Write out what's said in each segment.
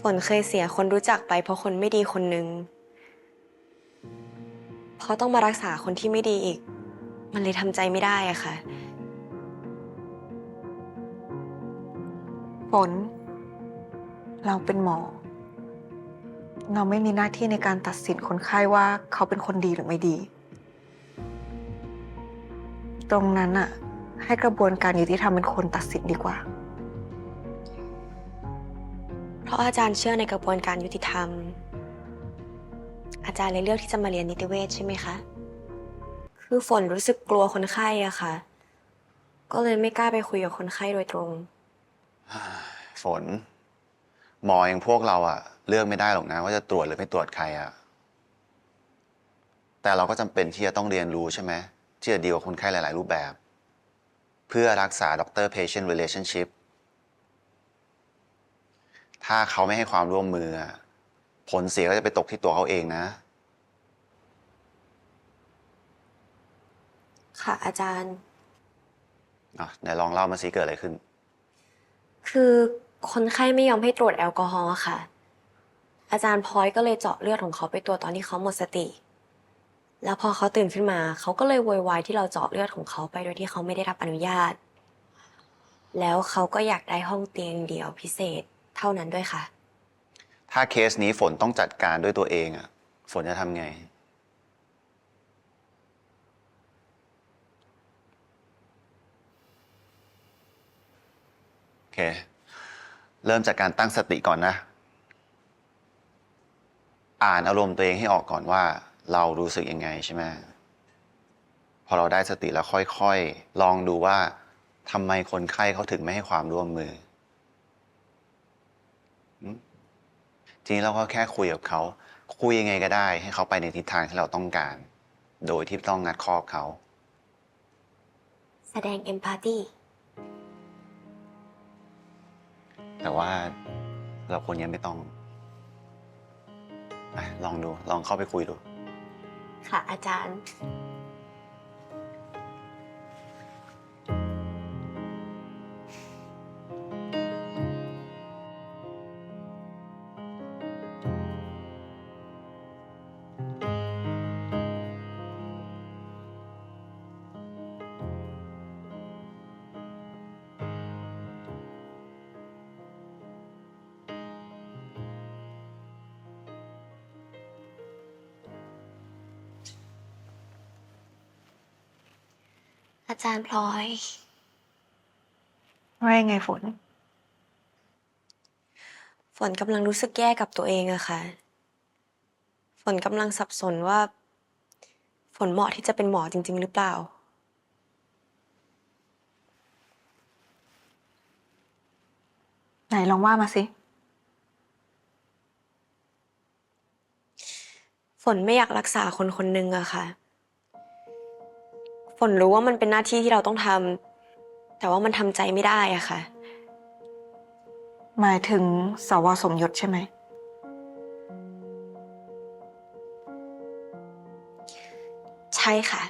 ฝนเคยเสียคนรู้จักไปเพราะคนไม่ดีคนหนึ่งเพราะต้องมารักษาคนที่ไม่ดีอีก มันเลยทำใจไม่ได้อะค่ะ ฝน เราเป็นหมอ เราไม่มีหน้าที่ในการตัดสินคนไข้ว่าเขาเป็นคนดีหรือไม่ดี ตรงนั้นอะให้กระบวนการยุติธรรมเป็นคนตัดสินดีกว่า ราะอาจารย์เชื่อในกระบวนการยุติธรรม อาจารย์เลยเลือกที่จะมาเรียนนิติเวชใช่ไหมคะ คือฝนรู้สึกกลัวคนไข้อะค่ะ ก็เลยไม่กล้าไปคุยกับคนไข้โดยตรง ฝน หมออย่างพวกเราอะเลือกไม่ได้หรอกนะ ว่าจะตรวจหรือไม่ตรวจใครอะแต่เราก็จำเป็นที่จะต้องเรียนรู้ใช่ไหมที่จะดีลกับคนไข้หลาย ๆ รูปแบบ เพื่อรักษา doctor patient relationship ถ้าเขาไม่ให้ความร่วมมืออะผลเสียก็จะไปตกที่ตัวเขาเองนะ ค่ะ อาจารย์ อะไหนลองเล่ามาสิเกิดอะไรขึ้น คือคนไข้ไม่ยอมให้ตรวจแอลกอฮอล์ค่ะ อาจารย์พลอยก็เลยเจาะเลือดของเขาไปตรวจตอนที่เขาหมดสติ แล้วพอเขาตื่นขึ้นมา เขาก็เลยโวยวายที่เราเจาะเลือดของเขาไปโดยที่เขาไม่ได้รับอนุญาต แล้วเขาก็อยากได้ห้องเตียงเดี่ยวพิเศษ เท่านั้นด้วยค่ะ ถ้าเคสนี้ฝนต้องจัดการด้วยตัวเองอะฝนจะทำไง โอเค เริ่มจากการตั้งสติก่อนนะ อ่านอารมณ์ตัวเองให้ออกก่อนว่าเรารู้สึกยังไงใช่ไหมพอเราได้สติแล้วค่อยๆ ลองดูว่าทำไมคนไข้เขาถึงไม่ให้ความร่วมมือ ทีนี้เราก็แค่คุยกับเขาคุยยังไงก็ได้ ให้เขาไปในทิศทางที่เราต้องการ โดยที่ไม่ต้องงัดข้อเขา แสดงเอมพัตตีแต่ว่าเราควรยังไม่ต้องอะลองดู ลองเข้าไปคุยดู ค่ะอาจารย์ อาจารย์พลอย ว่ายังไงฝน ฝนกำลังรู้สึกแย่กับตัวเองอะค่ะ ฝนกำลังสับสนว่า ฝนเหมาะที่จะเป็นหมอจริง ๆ หรือเปล่า ไหนลองว่ามาสิ ฝนไม่อยากรักษาคนคนหนึ่งอะค่ะ ฝนรู้ว่ามันเป็นหน้าที่ที่เราต้องทำแต่ว่ามันทำใจไม่ได้อะค่ะ หมายถึงสวสมยศใช่ไหม ใช่ค่ะ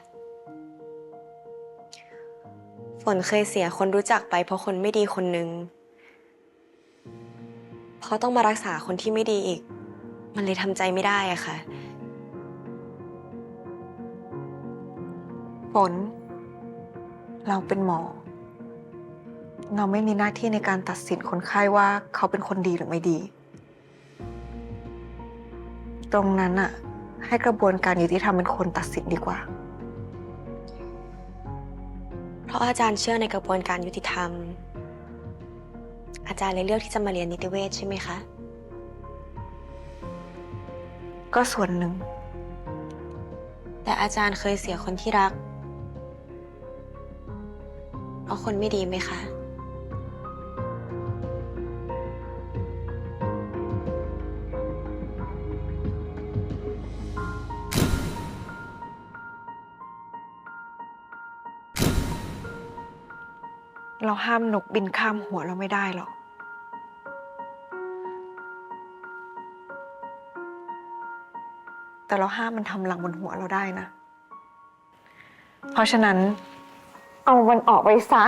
ฝนเคยเสียคนรู้จักไปเพราะคนไม่ดีคนหนึ่งเพราะต้องมารักษาคนที่ไม่ดีอีก มันเลยทำใจไม่ได้อะค่ะ ฝน เราเป็นหมอ เราไม่มีหน้าที่ในการตัดสินคนไข้ว่าเขาเป็นคนดีหรือไม่ดี ตรงนั้นอะให้กระบวนการยุติธรรมเป็นคนตัดสินดีกว่า เพราะอาจารย์เชื่อในกระบวนการยุติธรรม อาจารย์เลยเลือกที่จะมาเรียนนิติเวชใช่ไหมคะ ก็ส่วนหนึ่ง แต่อาจารย์เคยเสียคนที่รัก เพราคนไม่ดีไหมคะ เราห้ามนกบินข้ามหัวเราไม่ได้หรอก แต่เราห้ามมันทำรังบนหัวเราได้นะ เพราะฉะนั้น เอามันออกไปซะ